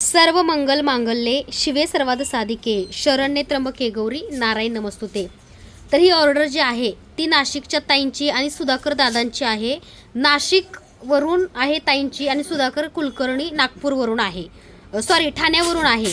सर्व मंगल मांगल्ये शिवे सर्वाद साधिके शरण्ये त्र्यंबके गौरी नारायण नमस्तुते. तर ही ऑर्डर जी आहे ती नाशिकच्या ताईंची आणि सुधाकर दादांची आहे. नाशिकवरून आहे ताईंची आणि सुधाकर कुलकर्णी नागपूरवरून आहे. सॉरी ठाण्यावरून आहे.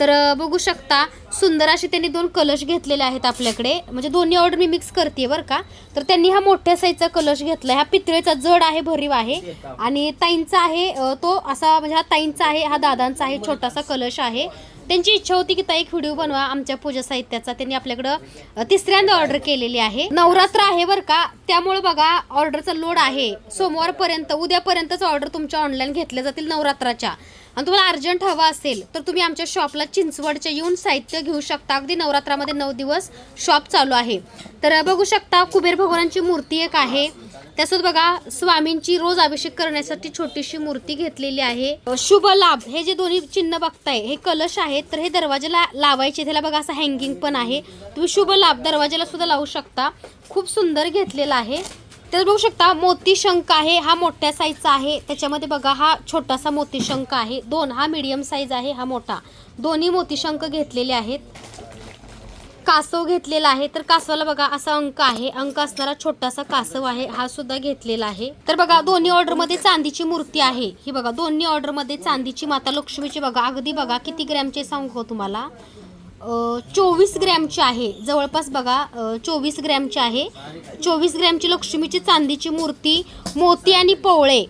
तर बघू शकता सुंदर असे त्यांनी दोन कलश घेतलेले आहेत आपल्याकडे. म्हणजे दोन्ही ऑर्डर मी मिक्स करते बरं का. तर त्यांनी हा मोठ्या साईजचा कलश घेतला हा पितळेचा जड आहे भरीव आहे. आणि ताईंचा आहे तो असा म्हणजे हा ताईंचा आहे हा दादांचा आहे छोटासा कलश आहे. त्यांची इच्छा होती की ताई एक व्हिडिओ बनवा आमच्या पूजा साहित्याचा. त्यांनी आपल्याकडं तिसऱ्यांदा ऑर्डर केलेली आहे. नवरात्र आहे बरं का? त्यामुळे बघा ऑर्डरचा लोड आहे. सोमवारपर्यंत उद्यापर्यंतच ऑर्डर तुमच्या ऑनलाईन घेतल्या जातील नवरात्राच्या. आणि तुम्हाला अर्जंट हवा असेल तर तुम्ही आमच्या शॉपला चिंचवडच्या येऊन साहित्य घेऊ शकता. अगदी नवरात्रामध्ये नऊ दिवस शॉप चालू आहे. तर बघू शकता कुबेर भगवानांची मूर्ती एक आहे. त्यासोबत बघा स्वामींची रोज अभिषेक करण्यासाठी छोटीशी मूर्ती घेतलेली आहे. शुभ लाभ हे जे दोन्ही चिन्ह बघताय हे कलश आहेत तर हे दरवाजाला लावायचे त्याला बघा असं हँगिंग पण आहे. तुम्ही शुभ लाभ दरवाजाला सुद्धा लावू शकता. खूप सुंदर घेतलेला आहे. त्यात बघू शकता मोती शंख आहे हा मोठ्या साईजचा आहे. त्याच्यामध्ये बघा हा छोटासा मोती शंख आहे. दोन हा मीडियम साईज आहे हा मोठा. दोन्ही मोती शंख घेतलेले आहेत. कासव घेतलेला आहे. तर कासवाला बघा असा अंक आहे. अंक असणारा छोटासा कासव आहे. हा सुद्धा घेतलेला आहे. तर बघा दोन्ही ऑर्डरमध्ये चांदीची मूर्ती आहे. ही बघा दोन्ही ऑर्डरमध्ये चांदीची माता लक्ष्मीची बघा. अगदी बघा किती ग्रॅमचे सांगू तुम्हाला? चोवीस ग्रॅमची आहे. जवळपास बघा चोवीस ग्रॅमची आहे. चोवीस ग्रॅमची लक्ष्मीची चांदीची मूर्ती मोती आणि पवळे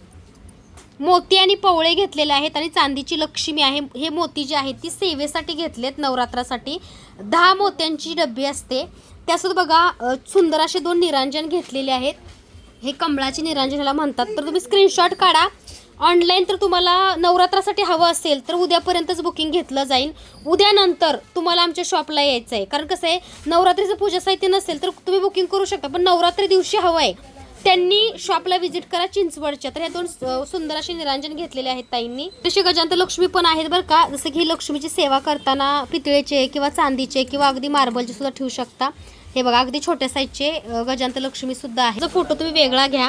मोती आणि पवळे घेतलेले आहेत आणि चांदीची लक्ष्मी आहे. हे मोती जे आहेत ती सेवेसाठी घेतलेत नवरात्रासाठी. दहा मोत्यांची डब्बी असते. त्यासोबत बघा सुंदर असे दोन निरांजन घेतलेले आहेत. हे कमळाचे निरांजन ह्याला म्हणतात. तर तुम्ही स्क्रीनशॉट काढा. ऑनलाईन तर तुम्हाला नवरात्रासाठी हवं असेल तर उद्यापर्यंतच बुकिंग घेतलं जाईल. उद्यानंतर तुम्हाला आमच्या शॉपला यायचं आहे कारण कसं आहे नवरात्रीचं पूजा साहित्य नसेल तर तुम्ही बुकिंग करू शकता. पण नवरात्री दिवशी हवं आहे. त्यांनी शॉपला व्हिजिट करा चिंचवडच्या. तर ह्या दोन सुंदर असे निरांजन घेतलेले आहेत ताईंनी. तसे गजांत लक्ष्मी पण आहेत बरं का. जसं की लक्ष्मीची सेवा करताना पितळेचे किंवा चांदीचे किंवा अगदी मार्बलचे सुद्धा ठेवू शकता. हे बघा अगदी छोट्या साईजचे गजांत लक्ष्मी सुद्धा आहे फोटो तुम्ही वेगळा घ्या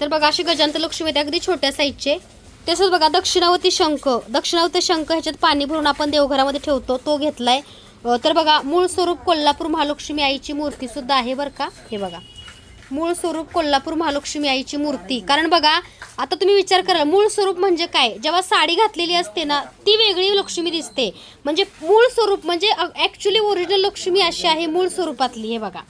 तर बघा अशी गजांत लक्ष्मी आहेत अगदी छोट्या साईजचे तसंच बघा दक्षिणावती शंख. दक्षिणावती शंख ह्याच्यात पाणी भरून आपण देवघरामध्ये ठेवतो तो घेतलाय. तर बघा मूळ स्वरूप कोल्हापूर महालक्ष्मी आईची मूर्ती सुद्धा आहे बरं का. हे बघा. मूळ स्वरूप कोल्हापूर महालक्ष्मी आईची मूर्ती. कारण बघा आता तुम्ही विचार करा मूळ स्वरूप म्हणजे काय? जेव्हा साडी घातलेली असते ना ती वेगळी लक्ष्मी दिसते. म्हणजे मूळ स्वरूप म्हणजे ॲक्च्युली ओरिजिनल लक्ष्मी अशी आहे मूळ स्वरूपातली हे बघा.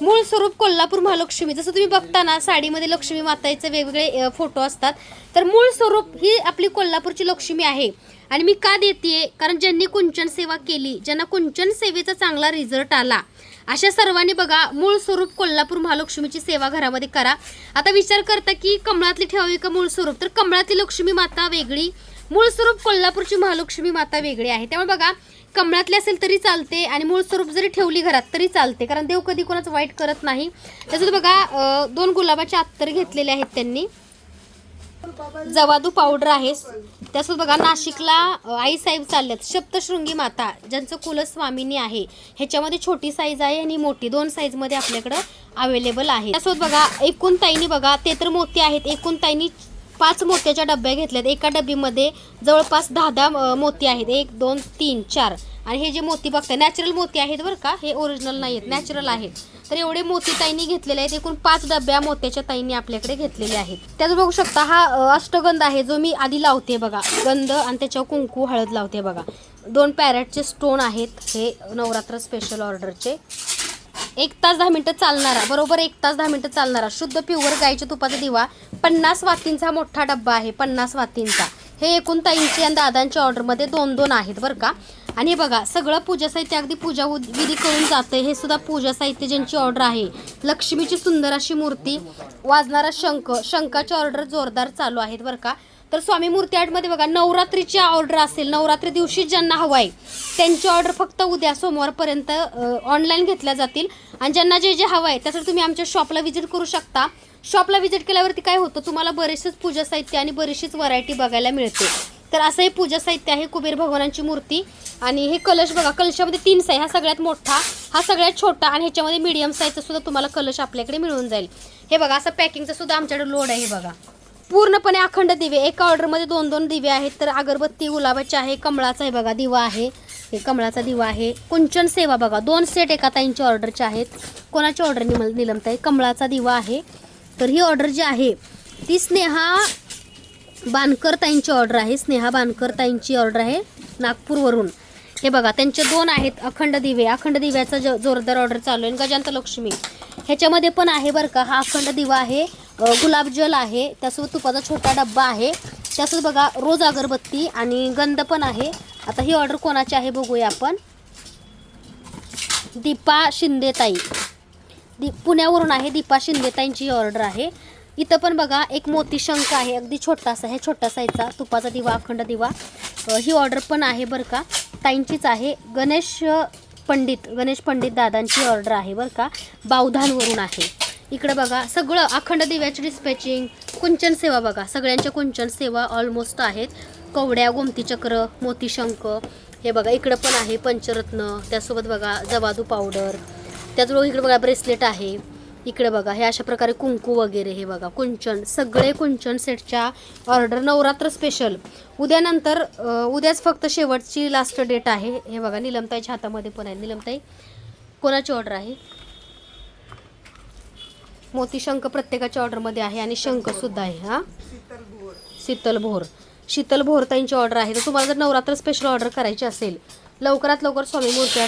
मूळ स्वरूप कोल्हापूर महालक्ष्मी. जसं तुम्ही बघता ना साडीमध्ये लक्ष्मी माताचे वेगवेगळे फोटो असतात. तर मूळ स्वरूप ही आपली कोल्हापूरची लक्ष्मी आहे. आणि मी का देते कारण ज्यांनी कुंचन सेवा केली ज्यांना कुंचन सेवेचा चांगला रिझल्ट आला अशा सर्वांनी बघा मूळ स्वरूप कोल्हापूर महालक्ष्मीची सेवा घरामध्ये करा. आता विचार करता की कमळातली ठेवावी का मूळ स्वरूप? तर कमळातली लक्ष्मी माता वेगळी मूळ स्वरूप कोल्हापूरची महालक्ष्मी माता वेगळी आहे. त्यामुळे बघा कमळातली असेल तरी चालते आणि मूळ स्वरूप जरी ठेवली घरात तरी चालते कारण देव कधी कोणाचं वाईट करत नाही. त्याच्यात बघा दोन गुलाबाचे अत्तर घेतलेले आहेत त्यांनी. जवादू पावडर आहे. त्यासोबत बघा नाशिकला आईसाहेब आई साहेब चालल्यात सप्तशृंगी माता ज्यांचं कुलस्वामिनी आहे. ह्याच्यामध्ये छोटी साईज आहे आणि मोठी. दोन साईजमध्ये आपल्याकडं अवेलेबल आहे. त्यासोबत बघा एकूण ताईनी बघा ते तर मोती आहेत. एकूण ताईनी पाच मोत्याच्या डब्या घेतल्यात. एका डब्बीमध्ये जवळपास दहा दहा मोती आहेत. एक दोन तीन चार. आणि हे जे मोती बघताय नॅचरल मोती आहेत बरं का? हे ओरिजिनल नाही आहेत नॅचरल आहेत. तर एवढे मोती ताईंनी घेतलेले आहेत. एकूण पाच डब्या मोत्याच्या ताईंनी आपल्याकडे घेतलेले आहेत. त्याचं बघू शकता हा अष्टगंध आहे जो मी आधी लावते बघा. गंध आणि त्याच्यावर कुंकू हळद लावते बघा. दोन पॅरेटचे स्टोन आहेत हे नवरात्र स्पेशल ऑर्डरचे एक तास दहा मिनटं चालणारा बरोबर एक तास दहा मिनटं चालणारा शुद्ध प्युअर गाईच्या तुपाचा दिवा पन्नास वातींचा मोठा डब्बा आहे पन्नास वातींचा. हे एकूण ताईंची आणि दादांच्या ऑर्डरमध्ये दोन दोन आहेत बरं का. आणि हे बघा सगळं पूजा साहित्य अगदी पूजा विधी करून जातं हे सुद्धा पूजा साहित्य ज्यांची ऑर्डर आहे. लक्ष्मीची सुंदर अशी मूर्ती वाजणारा शंख शंखाची ऑर्डर जोरदार चालू आहेत बरं का. तर स्वामी मूर्ती आर्टमध्ये बघा नवरात्रीची ऑर्डर असेल नवरात्री दिवशी ज्यांना हवं आहे त्यांची ऑर्डर फक्त उद्या सोमवारपर्यंत ऑनलाईन घेतल्या जातील. आणि ज्यांना जे जे हवं आहे त्यासाठी तुम्ही आमच्या शॉपला व्हिजिट करू शकता. शॉपला व्हिजिट केल्यावरती काय होतं तुम्हाला बरेचसेच पूजा साहित्य आणि बरीचशीच व्हरायटी बघायला मिळते. तर असं हे पूजा साहित्य आहे कुबेर भगवानांची मूर्ती. आणि हे कलश बघा कलशामध्ये तीन साईज हा सगळ्यात मोठा हा सगळ्यात छोटा आणि ह्याच्यामध्ये मीडियम साईजचा सुद्धा तुम्हाला कलश आपल्याकडे मिळून जाईल. हे बघा असं पॅकिंगचा सुद्धा आमच्याकडे लोड आहे बघा. पूर्णपणे अखंड दिवे एका ऑर्डरमध्ये दोन दोन दिवे आहेत. तर अगरबत्ती गुलाबाची आहे कमळाचा आहे बघा दिवा आहे. हे कमळाचा दिवा आहे. कुंचन सेवा बघा दोन सेट एका ताईंच्या ऑर्डरचे आहेत. कोणाची ऑर्डर निमल निलमताई कमळाचा दिवा आहे. तर ही ऑर्डर जी आहे ती स्नेहा बानकर ताईंची ऑर्डर आहे. स्नेहा बानकर ताईंची ऑर्डर आहे नागपूरवरून. हे बघा त्यांचे दोन आहेत अखंड दिवे. अखंड दिव्याचा ज जोरदार ऑर्डर चालू आहे. गजांत लक्ष्मी ह्याच्यामध्ये पण आहे बरं का हा अखंड दिवा आहे गुलाबजल आहे त्यासोबत तुपाचा छोटा डब्बा आहे. त्यासोबत बघा रोज अगरबत्ती आणि गंध पण आहे. आता ही ऑर्डर कोणाची आहे बघूया आपण. दीपा शिंदेताई. दी पुण्यावरून आहे दीपा शिंदेताईंची ऑर्डर आहे. इथं पण बघा एक मोती शंख आहे अगदी छोटासा आहे छोटा साईजचा तुपाचा दिवा अखंड दिवा. ही ऑर्डर पण आहे बरं का. ताईंचीच आहे. गणेश पंडित गणेश पंडित दादांची ऑर्डर आहे बरं का. बावधानवरून आहे. इकडं बघा सगळं अखंड दिव्याची डिस्पॅचिंग कुंचन सेवा बघा. सगळ्यांच्या कुंचन सेवा ऑलमोस्ट आहेत. कवड्या गोमतीचक्र मोतीशंक हे बघा इकडं पण आहे पंचरत्न. त्यासोबत बघा जवादू पावडर त्याचबरोबर इकडं बघा ब्रेसलेट आहे. इकडे बघा हे अशा प्रकारे कुंकू वगैरे हे बघा कुंचन सगळे कुंचन सेटच्या ऑर्डर. नवरात्र स्पेशल उद्यानंतर उद्याच फक्त शेवटची लास्ट डेट आहे. हे बघा निलमताईच्या हातामध्ये पण आहे. निलमताई कोणाची ऑर्डर आहे? मोती शंख प्रत्येकाच्या ऑर्डरमध्ये आहे आणि शंखसुद्धा आहे हां? शीतल भोर. शीतल भोरताईंची ऑर्डर आहे. तर तुम्हाला जर नवरात्र स्पेशल ऑर्डर करायची असेल लवकरात लवकर स्वामी मूर्ती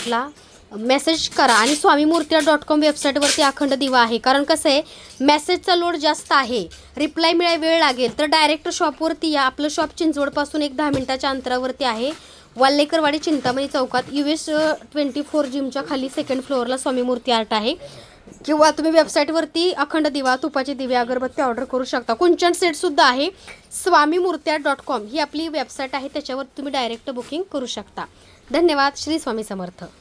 मेसेज करा. आणि स्वामी मूर्ती डॉट कॉम वेबसाईटवरती अखंड दिवा आहे. कारण कसं आहे मेसेजचा लोड जास्त आहे. रिप्लाय मिळाय वेळ लागेल. तर डायरेक्ट शॉपवरती या. आपलं शॉप चिंचवडपासून एक दहा मिनिटाच्या अंतरावरती आहे. वाल्लेकरवाडी चिंतामणी चौकात यू एस ट्वेंटी फोर जिमच्या खाली सेकंड फ्लोअरला स्वामी मूर्ती आर्ट आहे. किंवा तुम्ही वेबसाईटवरती अखंड दिवा तुपाचे दिवे अगरबत्ती ऑर्डर करू शकता. कुंचन सेटसुद्धा आहे. स्वामी मूर्त्या डॉट कॉम ही आपली वेबसाईट आहे. त्याच्यावर तुम्ही डायरेक्ट बुकिंग करू शकता. धन्यवाद. श्री स्वामी समर्थ.